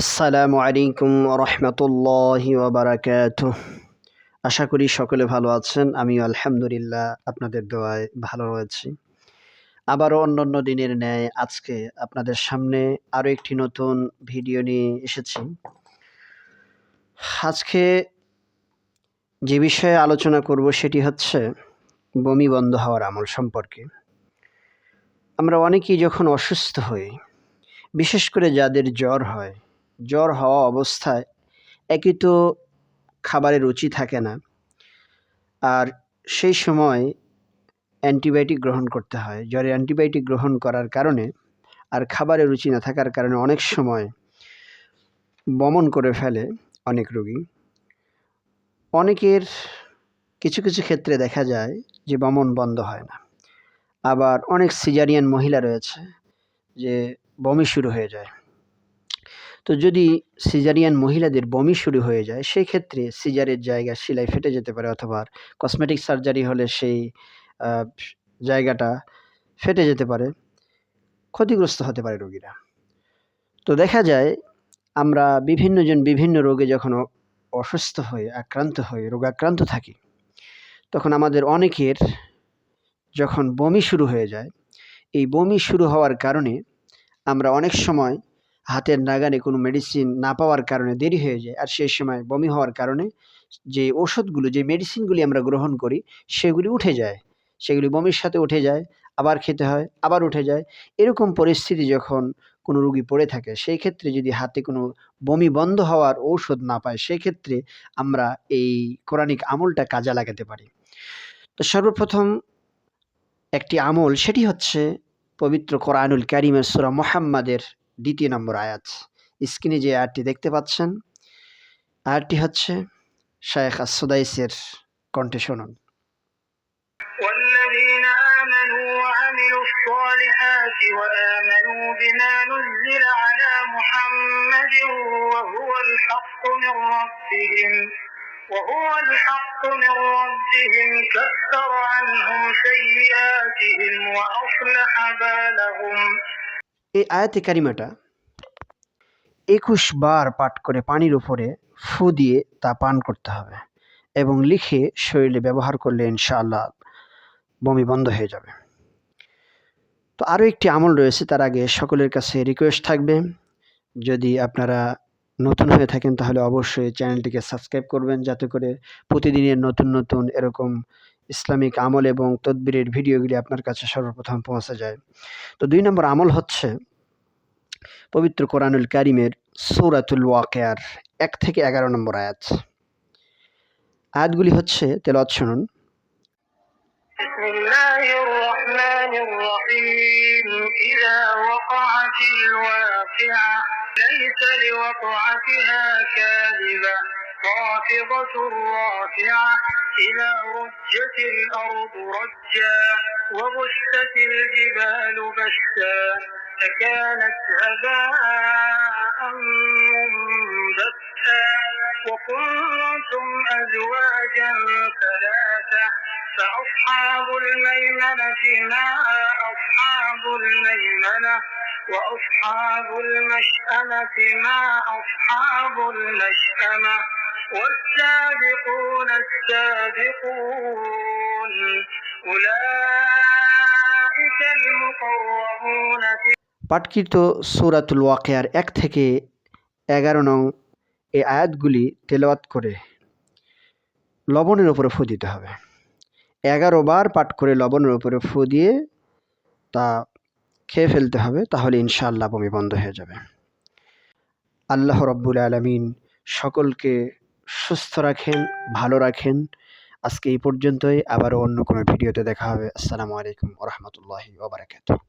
আসসালামু আলাইকুম রহমতুল্লাহ ওবরাকাত আশা করি সকলে ভালো আছেন আমি আলহামদুলিল্লাহ আপনাদের দোয়ায় ভালো রয়েছি আবারও অন্যান্য দিনের ন্যায় আজকে আপনাদের সামনে আরও একটি নতুন ভিডিও নিয়ে এসেছি। আজকে যে বিষয়ে আলোচনা করব সেটি হচ্ছে বমি বন্ধ হওয়ার আমল সম্পর্কে। আমরা অনেকেই যখন অসুস্থ হই, বিশেষ করে যাদের জ্বর হয় জ্বর হওয়া অবস্থায় একই তো খাবারে রুচি থাকে না। আর সেই সময় অ্যান্টিবায়োটিক গ্রহণ করতে হয়। জ্বরে অ্যান্টিবায়োটিক গ্রহণ করার কারণে আর খাবারে রুচি না থাকার কারণে অনেক সময় বমন করে ফেলে অনেক রোগী। অনেকের কিছু কিছু ক্ষেত্রে দেখা যায় যে বমন বন্ধ হয় না। আবার অনেক সিজারিয়ান মহিলা রয়েছে যে বমি শুরু হয়ে যায়। তো যদি সিজারিয়ান মহিলাদের বমি শুরু হয়ে যায় সেই ক্ষেত্রে সিজারের জায়গা সেলাই ফেটে যেতে পারে অথবা কসমেটিক সার্জারি হলে সেই জায়গাটা ফেটে যেতে পারে, ক্ষতিগ্রস্ত হতে পারে রোগীরা। তো দেখা যায় আমরা বিভিন্নজন বিভিন্ন রোগে যখন অসুস্থ হয়ে, আক্রান্ত হয়ে, রোগাক্রান্ত থাকি, তখন আমাদের অনেকের যখন বমি শুরু হয়ে যায়, এই বমি শুরু হওয়ার কারণে আমরা অনেক সময় হাতের নাগানে কোনো মেডিসিন না পাওয়ার কারণে দেরি হয়ে যায়। আর সেই সময় বমি হওয়ার কারণে যে ওষুধগুলো, যে মেডিসিনগুলি আমরা গ্রহণ করি, সেগুলি উঠে যায়। সেগুলি বমির সাথে উঠে যায়, আবার খেতে হয়, আবার উঠে যায়। এরকম পরিস্থিতি যখন কোনো রুগী পড়ে থাকে, সেই ক্ষেত্রে যদি হাতে কোনো বমি বন্ধ হওয়ার ঔষধ না পায়, সেই ক্ষেত্রে আমরা এই কোরআনিক আমলটা কাজে লাগাতে পারি। তো সর্বপ্রথম একটি আমল, সেটি হচ্ছে পবিত্র কোরআনুল কারিমের সুরা মোহাম্মদের দ্বিতীয় নম্বর আয়াত স্ক্রিনে যে আয়াতটি দেখতে পাচ্ছেন আয়াতটি হচ্ছে শায়েখ আসুদাইসের কণ্ঠে শুনুন والذين آمنوا وعملوا الصالحات وآمنوا بما نزل على محمد وهو الحق من ربهم وهو الحق من ربهم كفر عنهم سيئاتهم وأصلح بالهم এই আয়াতে কারিমাটা একুশ বার পাঠ করে পানির উপরে ফু দিয়ে তা পান করতে হবে এবং লিখে শরীরে ব্যবহার করলে ইনশাআল্লাহ বমি বন্ধ হয়ে যাবে। তো আরও একটি আমল রয়েছে, তার আগে সকলের কাছে রিকোয়েস্ট থাকবে। যদি আপনারা নতুন হয়ে থাকেন, তাহলে অবশ্যই চ্যানেলটিকে সাবস্ক্রাইব করবেন, যাতে করে প্রতিদিনের নতুন নতুন এরকম ইসলামিক আমল এবং তদবিরের ভিডিওগুলি আপনার কাছে সর্বপ্রথম পৌঁছে যায় তো দুই নম্বর আমল হচ্ছে পবিত্র কোরআনুল কারিমের সৌরাতুল ওয়াকেয়ার এক থেকে এগারো নম্বর আয়াত আয়াতগুলি হচ্ছে তেলত শুনুন بسم الله الرحمن الرحيم إذا وقعت الواقعة ليس لوقعتها كاذبة خافضة رافعة إذا رجت الأرض رجا وبست الجبال بسا فكانت هباء منبثا وكنتم أزواجا ثلاثة فأصحاب الميمنة ما أصحاب الميمنة وأصحاب المشأمة ما أصحاب المشأمة والسابقون السابقون أولئك المقربون في পাঠকৃত সৌরাতুল ওয়াকেয়ার এক থেকে এগারো নং এই আয়াতগুলি তেলাওয়াত করে লবণের উপরে ফু দিতে হবে এগারো বার পাঠ করে লবণের উপরে ফু দিয়ে তা খেয়ে ফেলতে হবে তাহলে ইনশাআল্লাহ বমি বন্ধ হয়ে যাবে আল্লাহ রব্বুল আলমিন সকলকে সুস্থ রাখেন, ভালো রাখেন। আজকে এই পর্যন্তই। আবারও অন্য কোনো ভিডিওতে দেখা হবে। আসসালামু আলাইকুম রহমতুল্লাহি ওবরাকাতুহ